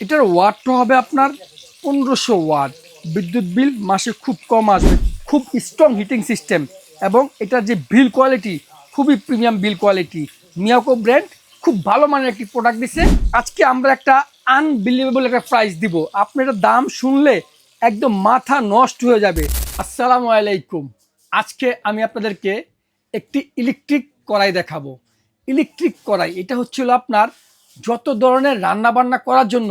এটার ওয়াটটা হবে আপনার পনেরোশো ওয়াট। বিদ্যুৎ বিল মাসে খুব কম আসবে। খুব স্ট্রং হিটিং সিস্টেম এবং এটার যে বিল কোয়ালিটি খুবই premium build quality Miyako brand খুব ভালো মানের একটি প্রোডাক্ট দিছে। আজকে আমরা একটা আনবিলিভেবল একটা প্রাইস দিব। আপনি এটার দাম শুনলে একদম মাথা নষ্ট হয়ে যাবে। আসসালামু আলাইকুম। আজকে আমি আপনাদেরকে একটি ইলেকট্রিক কড়াই দেখাবো। ইলেকট্রিক কড়াই, এটা হচ্ছিল আপনার যত ধরনের রান্না বান্না করার জন্য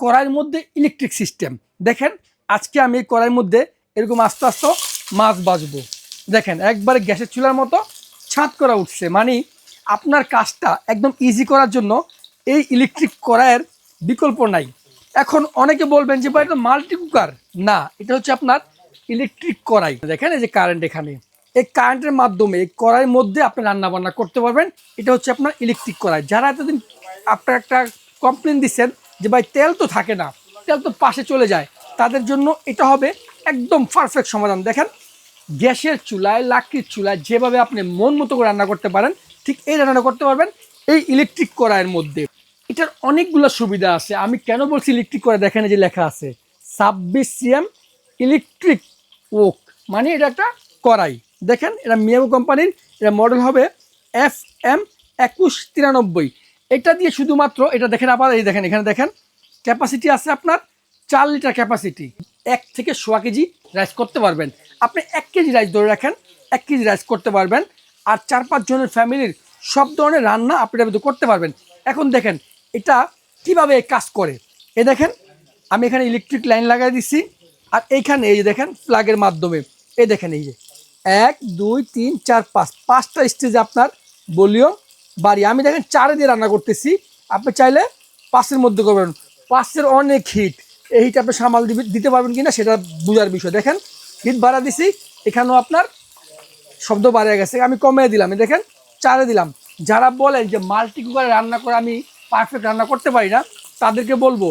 কড়াইয়ের মধ্যে ইলেকট্রিক সিস্টেম দেখেন, আজকে আমি এই কড়াইয়ের মধ্যে এরকম আস্তে আস্তে মাছ বাজবো দেখেন, একবারে গ্যাসের চুলার মতো ছাদ করা উঠছে। মানে আপনার কাজটা একদম ইজি করার জন্য এই ইলেকট্রিক কড়াইয়ের বিকল্প নাই। এখন অনেকে বলবেন যে, ভাই, এটা মাল্টি কুকার না, এটা হচ্ছে আপনার ইলেকট্রিক কড়াই। দেখেন, এই যে কারেন্ট এখানে। এই কারেন্টের মাধ্যমে এই কড়াইয়ের মধ্যে আপনি রান্না বান্না করতে পারবেন। এটা হচ্ছে আপনার ইলেকট্রিক কড়াই। যারা এতদিন আপনার একটা কমপ্লেন দিচ্ছেন যে ভাই তেল তো থাকে না, তেল তো পাশে চলে যায়। তাদের জন্য এটা হবে একদম পারফেক্ট সমাধান। দেখেন, গ্যাসের চুলায়, লাকড়ির চুলায় যেভাবে আপনি মন মতো করে রান্না করতে পারেন, ঠিক এই রান্না করতে পারবেন এই ইলেকট্রিক কড়াইয়ের মধ্যে। এটার অনেকগুলো সুবিধা আছে। আমি কেন বলছি ইলেকট্রিক কড়াই? দেখেন যে লেখা আছে, ছাব্বিশ সিএম ইলেকট্রিক ওক মানে এটা একটা কড়াই। দেখেন, এটা মিয়াবো কোম্পানির এটা মডেল হবে এফ এম একুশ তিরানব্বই। এটা দিয়ে শুধুমাত্র, এটা দেখেন আবার, এই দেখেন, এখানে দেখেন ক্যাপাসিটি আছে আপনার চার লিটার ক্যাপাসিটি এক থেকে সোয়া কেজি রাইস করতে পারবেন। আপনি এক কেজি রাইস ধরে রাখেন, এক কেজি রাইস করতে পারবেন। আর চার পাঁচ জনের ফ্যামিলির সব ধরনের রান্না আপনি মধ্যে করতে পারবেন। এখন দেখেন, এটা কীভাবে কাজ করে? এ দেখেন, আমি এখানে ইলেকট্রিক লাইন লাগাই দিচ্ছি আর এইখানে এই যে দেখেন প্লাগের মাধ্যমে। এই দেখেন এই যে, এক, দুই, তিন, চার, পাঁচ। পাঁচটা স্টেজে আপনার ভলিউম বাড়ি। আমি দেখেন চারে দিয়ে রান্না করতেছি। আপনি চাইলে পাঁচের মধ্যে করবেন। পাঁচের অনেক হিট। এই হিট আপনি সামাল দিতে পারবেন কি না সেটা বোঝার বিষয়। দেখেন, হিট বাড়া দিছি। এখানেও আপনার শব্দ বাড়িয়ে গেছে। আমি কমিয়ে দিলাম। দেখেন, চারে দিলাম। যারা বলেন যে মাল্টি কুকারে রান্না করে আমি পারফেক্ট রান্না করতে পারি না, তাদেরকে বলব,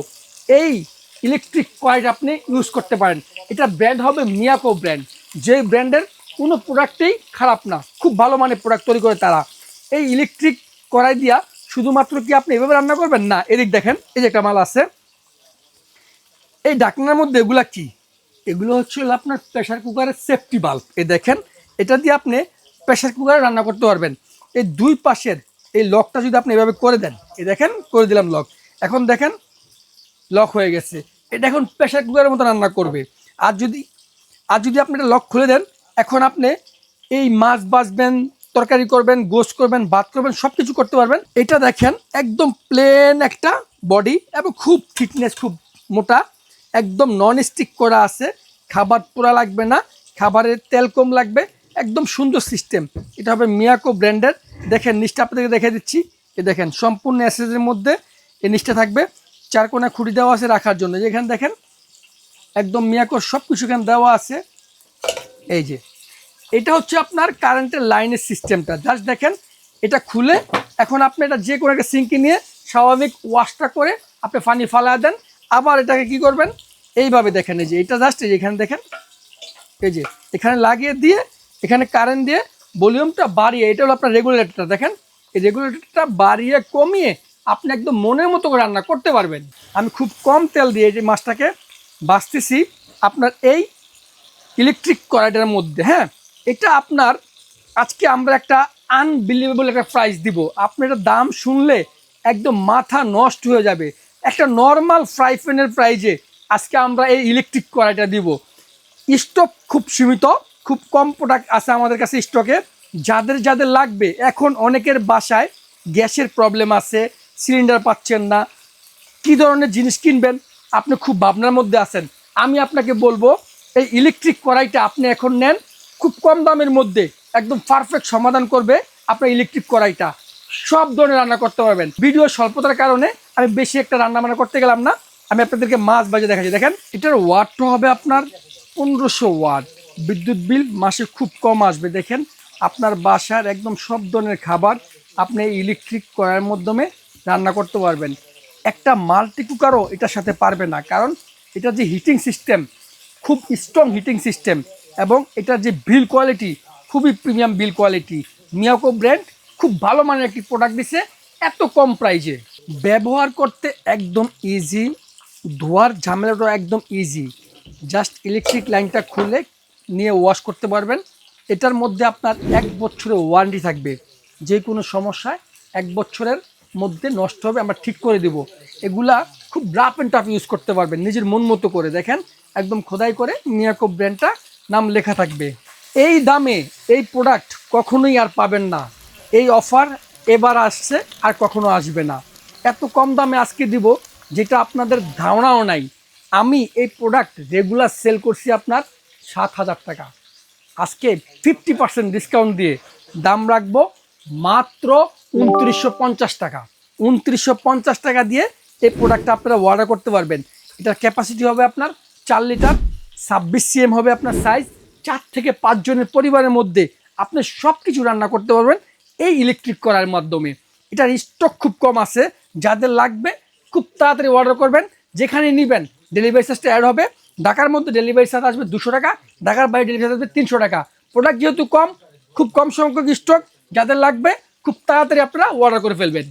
এই ইলেকট্রিক কয়েট আপনি ইউজ করতে পারেন। এটা ব্র্যান্ড হবে মিয়াকো ব্র্যান্ড যে ব্র্যান্ডের কোনো প্রোডাক্টেই খারাপ না। খুব ভালো মানের প্রোডাক্ট তৈরি করে তারা। এই ইলেকট্রিক কড়াই দিয়া শুধুমাত্র কি আপনি এভাবে রান্না করবেন? না, এদিক দেখেন, এই যে একটা মাল আছে। এই ডাকনার মধ্যে এগুলা কি? এগুলো হচ্ছে আপনার প্রেশার কুকারের সেফটি বাল্ব এই দেখেন, এটা দিয়ে আপনি প্রেশার কুকারে রান্না করতে পারবেন। এই দুই পাশের এই লকটা যদি আপনি এভাবে করে দেন, এই দেখেন, করে দিলাম লক। এখন দেখেন, লক হয়ে গেছে। এটা এখন প্রেশার কুকারের মতো রান্না করবে। আর যদি আর যদি আপনি এটা লক খুলে দেন, এখন আপনি এই মাছ বাজবেন তরকারি করবেন গোস করবেন, ভাত করবেন সব কিছু করতে পারবেন। এটা দেখেন, একদম প্লেন একটা বডি এবং খুব ফিটনেস খুব মোটা, একদম নন স্টিক করা আছে। খাবার পোড়া লাগবে না, খাবারের তেল কম লাগবে, একদম সুন্দর সিস্টেম এটা হবে মিয়াকো ব্র্যান্ডের দেখেন, নিচটা আপনাদেরকে দেখে দিচ্ছি। এ দেখেন, সম্পূর্ণ অ্যাসেজের মধ্যে এই নিচটা থাকবে। চার কোনা খুঁটি দেওয়া আছে রাখার জন্য। যেখানে দেখেন, একদম মিয়াকোর সব কিছু এখানে দেওয়া আছে। এই যে এটা হচ্ছে আপনার কারেন্টের লাইনের সিস্টেমটা জাস্ট দেখেন, এটা খুলে এখন আপনি এটা যে কোনো একটা সিঙ্কি নিয়ে স্বাভাবিক ওয়াশটা করে আপনি পানি ফালা দেন। আবার এটাকে কি করবেন? এইভাবে দেখেন, এই যে এটা জাস্ট এই এখানে দেখেন, এই যে এখানে লাগিয়ে দিয়ে এখানে কারেন্ট দিয়ে ভলিউমটা বাড়িয়ে, এটা হলো আপনার রেগুলেটরটা দেখেন, এই রেগুলেটরটা বাড়িয়ে কমিয়ে আপনি একদম মনের মতো করে রান্না করতে পারবেন। আমি খুব কম তেল দিয়ে এই যে মাছটাকে বাঁচতেছি। আপনার এই ইলেকট্রিক কড়াইটার মধ্যে হ্যাঁ? এটা আপনার, আজকে আমরা একটা আনবিলিভেবল একটা প্রাইস দিব। আপনি এটা দাম শুনলে একদম মাথা নষ্ট হয়ে যাবে। একটা নর্মাল ফ্রাই প্যানের প্রাইজে আজকে আমরা এই ইলেকট্রিক কড়াইটা দিব। স্টক খুব সীমিত, খুব কম প্রোডাক্ট আছে আমাদের কাছে স্টকে যাদের যাদের লাগবে, এখন অনেকের বাসায় গ্যাসের প্রবলেম আছে সিলিন্ডার পাচ্ছেন না। কি ধরনের জিনিস কিনবেন? আপনি খুব ভাবনার মধ্যে আছেন। আমি আপনাকে বলব, এই ইলেকট্রিক কড়াইটা আপনি এখন নেন। খুব কম দামের মধ্যে একদম পারফেক্ট সমাধান করবে আপনার ইলেকট্রিক কড়াইটা। সব ধরনের রান্না করতে পারবেন। ভিডিও স্বল্পতার কারণে আমি বেশি একটা রান্না বান্না করতে গেলাম না। আমি আপনাদেরকে মাছ বাজে দেখাচ্ছি। দেখেন, এটার ওয়াটটা হবে আপনার পনেরোশো ওয়াট বিদ্যুৎ বিল মাসে খুব কম আসবে। দেখেন, আপনার বাসার একদম সব ধরনের খাবার আপনি ইলেকট্রিক কড়াইয়ের মাধ্যমে রান্না করতে পারবেন। একটা মাল্টি কুকারও এটার সাথে পারবে না। কারণ এটা যে হিটিং সিস্টেম খুব স্ট্রং হিটিং সিস্টেম এবং এটার যে বিল কোয়ালিটি খুবই premium build quality Miyako brand খুব ভালো মানের একটি প্রোডাক্ট দিছে, এত কম প্রাইজে ব্যবহার করতে একদম ইজি ধোয়ার ঝামেলাটা একদম ইজি জাস্ট ইলেকট্রিক লাইনটা খুলে নিয়ে ওয়াশ করতে পারবেন। এটার মধ্যে আপনার এক বছরের ওয়ারেন্টি থাকবে। যে কোনো সমস্যায় এক বছরের মধ্যে নষ্ট হবে, আমরা ঠিক করে দেব। এগুলা খুব রাফ অ্যান্ড টাফ ইউজ করতে পারবেন, নিজের মন মতো করে। দেখেন, একদম খোদাই করে মিয়াকো ব্র্যান্ডটা নাম লেখা থাকবে। এই দামে এই প্রোডাক্ট কখনোই আর পাবেন না। এই অফার এবার আসছে আর কখনো আসবে না। এত কম দামে আজকে দিব, যেটা আপনাদের ধারণাও নাই। আমি এই প্রোডাক্ট রেগুলার সেল করছি আপনার সাত হাজার টাকা। আজকে ফিফটি পার্সেন্ট ডিসকাউন্ট দিয়ে দাম রাখব মাত্র উনত্রিশশো পঞ্চাশ টাকা। উনত্রিশশো পঞ্চাশ টাকা দিয়ে এই প্রোডাক্টটা আপনারা অর্ডার করতে পারবেন। এটার ক্যাপাসিটি হবে আপনার চার লিটার ছাব্বিশ সিএম হবে আপনার সাইজ চার থেকে পাঁচজনের পরিবারের মধ্যে আপনি সব কিছু রান্না করতে পারবেন এই ইলেকট্রিক করার মাধ্যমে। এটার স্টক খুব কম আছে, যাদের লাগবে খুব তাড়াতাড়ি অর্ডার করবেন, যেখানে নেবেন ডেলিভারি চার্জটা অ্যাড হবে। ঢাকার মধ্যে ডেলিভারি চার্জ আসবে দুশো টাকা, ঢাকার বাইরে ডেলিভারি চার্জ আসবে তিনশো টাকা। প্রোডাক্ট যেহেতু কম, খুব কম সংখ্যক স্টক যাদের লাগবে খুব তাড়াতাড়ি আপনারা অর্ডার করে ফেলবেন।